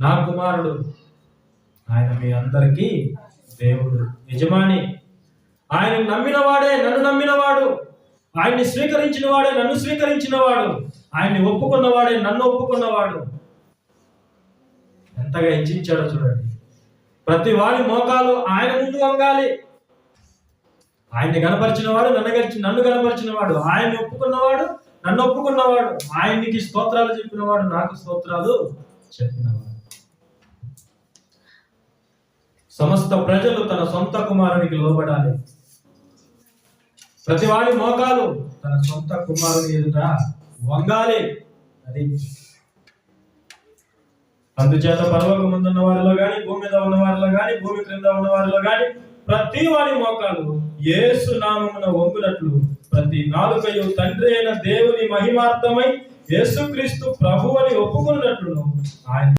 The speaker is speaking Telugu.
నా కుమారుడు. ఆయన మీ అందరికీ దేవుడు యజమాని. ఆయన నమ్మిన వాడే నన్ను నమ్మినవాడు. ఆయన్ని స్వీకరించిన వాడే నన్ను స్వీకరించిన వాడు ఆయన్ని ఒప్పుకున్నవాడే నన్ను ఒప్పుకున్నవాడు. ఎంతగా హెచ్చించాడో చూడండి. ప్రతి వారి మోకాలు ఆయన ముందు వంగాలి. ఆయన్ని కనపరిచిన వాడు నన్ను గడిచి నన్ను కనపరిచిన వాడు ఆయన్ని ఒప్పుకున్నవాడు నన్ను ఒప్పుకున్నవాడు. ఆయన్నికి స్తోత్రాలు చెప్పినవాడు నాకు స్తోత్రాలు చెప్పినవాడు సమస్త ప్రజలు తన సొంత కుమారునికి లోబడాలి. ప్రతి వాడి మోకాలు తన సొంత కుమారుని ఎదుట వంగాలి. అది అందుచేత పర్వక ముందున్న వారిలో గాని భూమి మీద ఉన్న వారిలో గాని భూమి క్రింద ఉన్న వారిలో గాని ప్రతి వారి మోకాలు ఏసు నామమున వంగునట్లు ప్రతి నాలుకయు తండ్రి అయిన దేవుని మహిమార్థమై యేసుక్రీస్తు ప్రభువని ఒప్పుకున్నట్లు ఆయన